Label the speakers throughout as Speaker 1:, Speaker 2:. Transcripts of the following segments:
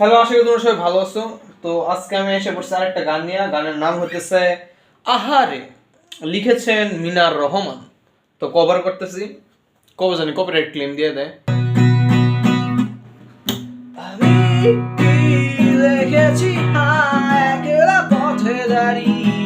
Speaker 1: Hello, আশা করি তোমরা সবাই ভালো আছো। তো আজকে আমি এসে পড়ছি আরেকটা গান নিয়ে। গানের নাম হতেছে আহারে। লিখেছেন মিনার রহমান। তো কভার করতেছি। কবে জানি কপিরাইট ক্লেম দিয়ে দেয়।
Speaker 2: আমি লিখেছি একলা পথে দাঁড়িয়ে?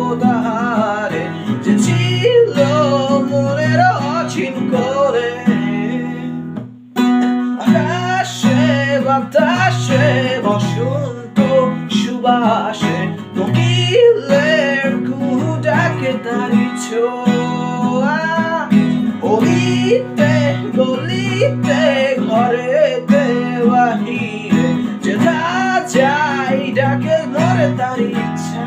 Speaker 2: তারি ছোঁয়া অলিতে গলিতে ঘরেতে বাহিরে যেটা যাই ডাকে ধরে তারি ইচ্ছা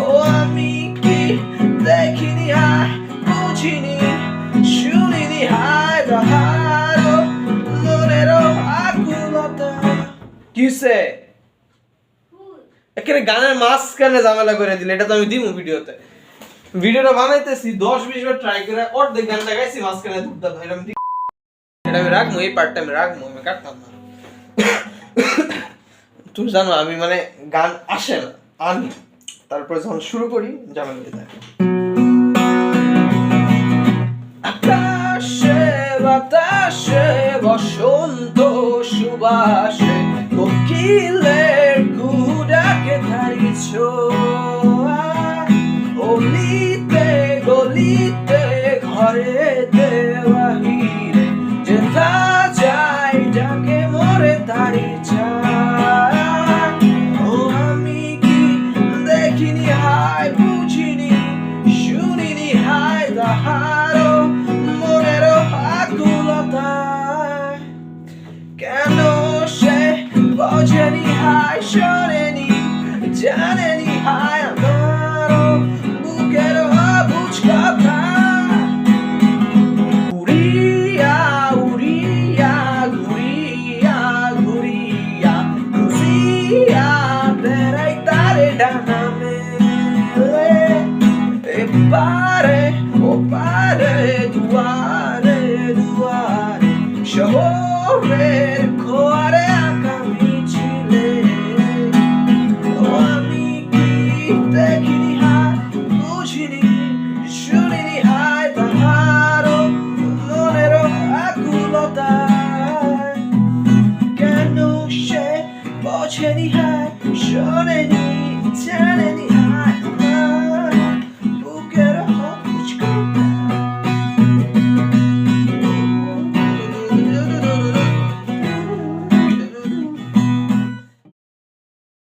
Speaker 2: ও আমি কি দেখিনি হায় বুঝিনি শুনিনি হায় তাহারও মনেরও আকুলতা
Speaker 1: কিসে এখানে গানের মাঝখানে ঝামেলা করে দিলে, এটা তো আমি দিব ভিডিওতে। ভিডিওটা বানাইতেছি, দশ বিশ বার ট্রাই করে অর্ধেক গানটা গাইছি, মাঝখানে দুধটা ধরে আমি এটা আমি রাখব, এই পার্টটা আমি রাখব, আমি কাটতাম না। তুমি জানো, আমি মানে গান আসে না, আনি। তারপরে যখন শুরু করি ঝামেলা হয়ে থাকে।
Speaker 2: আকাশে, বাতাসে, বসন্ত সুবাসে, কোকিলের অলিতে গলিতে ঘরেতে বাহিরে যেথা যাই ডাকে মরে তারি ও, আমি কি দেখিনি, হায় বুঝিনি, শুনিনি, হায় তাহারও মনেরও আকুলতা কেন সে বোঝেনি, হায় শোনেনি জানেনি হায় আমারও বুকেরও অবুঝ কথা উড়িয়া উড়িয়া ঘুরিয়া ঘুরিয়া ঘুরিয়া বেড়াই তারে ডানা মেলে এপারে ওপারে দুয়ারে দুয়ারে শহরের খোয়ারে